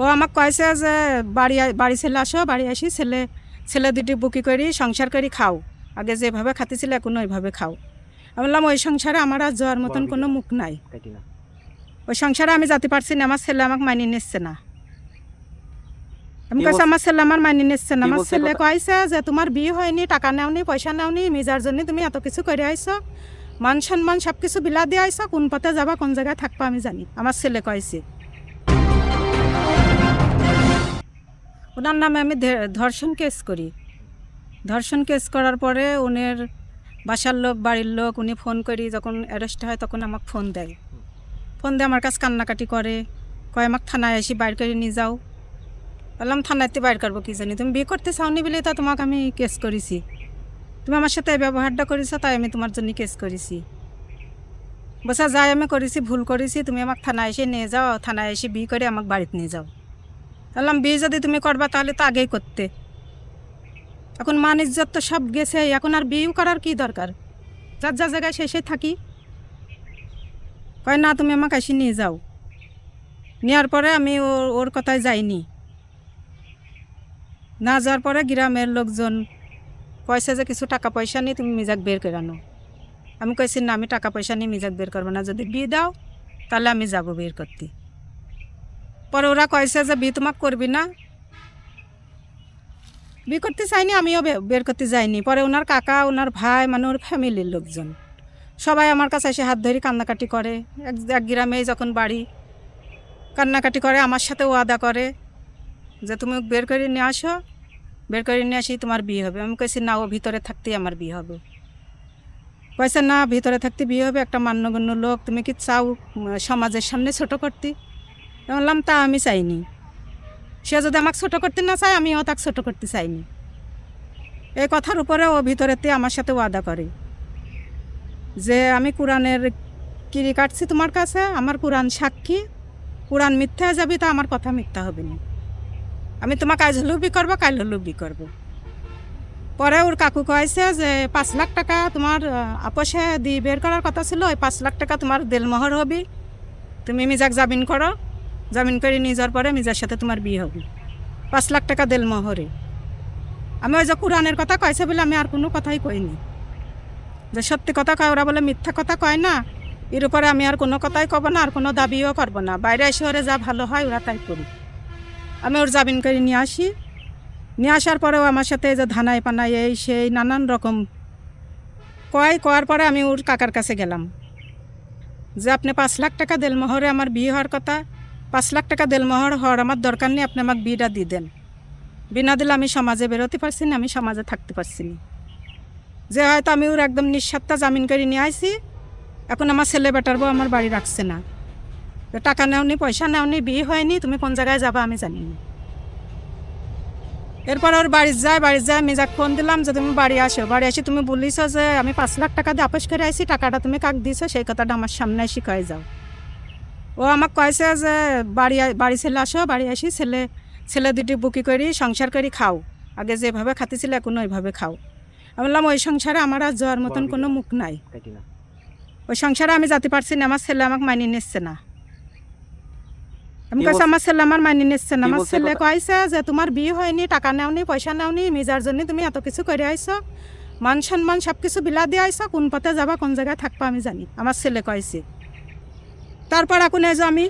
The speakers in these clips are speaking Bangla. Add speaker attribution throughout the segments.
Speaker 1: ও আমাকে কয়েছে যে বাড়ি বাড়ি ছেলে আসো বাড়ি আসি ছেলে ছেলে দুটি বুকি করি সংসার করি খাও। আগে যেভাবে খাতেছিল এখন ওইভাবে খাও। আমি বললাম ওই সংসারে আমার আর যাওয়ার মতন কোনো মুখ নাই। ওই সংসারে আমি যেতে পারছি না আমার ছেলে আমাকে মানিয়ে নিচ্ছে না। আমি
Speaker 2: কি
Speaker 1: কাছে আমার ছেলে আমার মানি নিচ্ছে না। আমার ছেলে? কয়েছে যে তোমার বিয়ে হয়নি টাকা নেওনি পয়সা নেওনি মিজার জন্য তুমি এত কিছু করে আইছো। মান সম্মান সব কিছু বিলা দিয়ে আইছো কোন পথে যাবা কোন জায়গায় থাকবা আমি জানি। আমার ছেলে কয়েছে ওনার নামে আমি ধর্ষণ কেস করি। ধর্ষণ কেস করার পরে উনের বাসার লোক, বাড়ির লোক, উনি ফোন করি, যখন অ্যারেস্ট হয় তখন আমাকে ফোন দেয়। ফোন দিয়ে আমার কাছে কান্নাকাটি করে, কয়, আমাকে থানায় এসে বাইর করে নিয়ে যাও। বললাম থানাতে বাইর করব কি জানি? তুমি বিয়ে করতে চাওনি বলে তা তোমাকে আমি কেস করেছি। তুমি আমার সাথে এই ব্যবহারটা করেছ, তাই আমি তোমার জন্য কেস করেছি। বসা, যাই আমি করেছি, ভুল করেছি, তুমি আমাকে থানায় এসে নিয়ে যাও, থানায় এসে বিয়ে করে আমাকে বাড়িতে নিয়ে যাও। বললাম, বিয়ে যদি তুমি করবা তাহলে তো আগেই করতে। এখন মান ইজ্জত তো সব গেছে এখন আর বিয়েও করার কি দরকার? যার যা জায়গায় শেষে থাকি। কয়, না, তুমি আমাকে এসে নিয়ে যাও। নেওয়ার পরে আমি ওর ওর কথায় যাইনি। না যাওয়ার পরে গ্রামের লোকজন পয়সা যে, কিছু টাকা পয়সা নিয়ে তুমি মিজাক বের করে আনো। আমি কইছি, না, আমি টাকা পয়সা নিয়ে মিজাক বের করব না। যদি বিয়ে দাও, তাহলে আমি যাব বের করতে। পরে ওরা কয়েছে যে বিয়ে তোমাক করবি না। বিয়ে করতে চাইনি, আমিও বের করতে যাইনি। পরে ওনার কাকা, ওনার ভাই মানে ওর ফ্যামিলির লোকজন, সবাই আমার কাছে এসে হাত ধরে কান্নাকাটি করে। এক এক গ্রামেই যখন বাড়ি, কান্নাকাটি করে, আমার সাথে ওয়াদা করে যে, তুমি বের করে নিয়ে আসো। বের করে নিয়ে আসি, তোমার বিয়ে হবে। আমি কইছি, না, ও ভিতরে থাকতেই আমার বিয়ে হবে। কয়েছে না, ভিতরে থাকতে বিয়ে হবে। একটা মান্যগণ্য লোক, তুমি কি চাও সমাজের সামনে ছোট করতে? বললাম, তা আমি চাইনি। সে যদি আমাকে ছোট করতে না চায়, আমিও তাকে ছোট করতে চাইনি। এই কথার উপরে ও ভিতরেতে আমার সাথে ওয়াদা করে। যে আমি কোরআনের কিরি কাটছি তোমার কাছে, আমার কোরআন সাক্ষী, কোরআন মিথ্যা যাবে তা আমার কথা মিথ্যা হবে না। আমি তোমাকে আজ হলেও বি করব, কাল হলেও বি করব। পরে ওর কাকু কয়েছে যে, পাঁচ লাখ টাকা তোমার আপসে দিয়ে বের করার কথা ছিল, ওই পাঁচ লাখ টাকা তোমার দেলমোহর হবে। তুমি মিজাক জামিন করো। জামিন করে নিয়ে যাওয়ার পরে মিজার সাথে তোমার বিয়ে হবে। পাঁচ লাখ টাকা দেলমোহরে আমি ওই যে কোরআনের কথা কয়েছে বলে আমি আর কোনো কথাই কইনি যে সত্যি কথা কয়, ওরা বলে মিথ্যা কথা কয় না। এর উপরে আমি আর কোনো কথাই কব না, আর কোনো দাবিও করব না। বাইরে ওরে যা ভালো হয় ওরা তাই করি আমি ওর জামিন করে নিয়ে আসি। নিয়ে আসার পরেও আমার সাথে যে ধানাই পানাই এই সেই নানান রকম কয়, কয়ার পরে আমি ওর কাকার কাছে গেলাম। যে আপনি পাঁচ লাখ টাকা দেলমোহরে আমার বিয়ে হওয়ার কথা পাঁচ লাখ টাকা দেলমোহর হওয়ার আমার দরকার নেই, আপনি আমাকে বিয়েটা দিয়ে দেন। বিনা দিলে আমি সমাজে বেরোতে পারছি না, আমি সমাজে থাকতে পারছি না। যে হয়তো আমি ওর একদম নিঃস্বার্থ জামিন করে নিয়ে আইছি, এখন আমার ছেলে বেটার বউ আমার বাড়ি রাখছে না। টাকা নেওনি, পয়সা নেওনি, বিয়ে হয়নি, তুমি কোন জায়গায় যাবা আমি জানি না। এরপর ওর বাড়ি যায় বাড়ি যায় আমি যাক ফোন দিলাম যে তুমি বাড়ি আসো। বাড়ি আসি তুমি বলিস যে আমি পাঁচ লাখ টাকা দিয়ে আপস করে আইছি, টাকাটা তুমি কাক দিছো, সেই কথাটা আমার সামনে এসে কয়ে যাও। ও আমাকে কয়েছে যে বাড়ি বাড়ি ছেলে আসো বাড়ি আসি ছেলে ছেলে দুটি বুকি করি সংসার করি খাও। আগে যেভাবে খাতেছিল এখন ওইভাবে খাও। আমি বললাম ওই সংসারে আমার আর যাওয়ার মতন কোনো মুখ নাই। ওই সংসারে আমি যেতে পারছি না আমার ছেলে আমাকে মানিয়ে নিচ্ছে না। আমি
Speaker 2: কি
Speaker 1: কাছে আমার ছেলে আমার মানিয়ে নিচ্ছে না। আমার ছেলে? কয়েছে যে তোমার বিয়ে হয়নি টাকা নেওনি পয়সা নেওনি মিজার জন্য তুমি এত কিছু করে আইছো। মান সম্মান সব কিছু বিলা দিয়ে আইছো কোন পথে যাবা কোন জায়গায় থাকবা আমি জানি। আমার ছেলে কয়েছে তারপর এখন এই যে আমি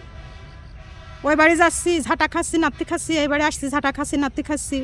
Speaker 1: ওই বাড়ি যাচ্ছি, ঝাঁটা খাচ্ছি, নাতি খাচ্ছি, এই বাড়ি আসছি, ঝাঁটা খাচ্ছি, নাতি খাচ্ছি।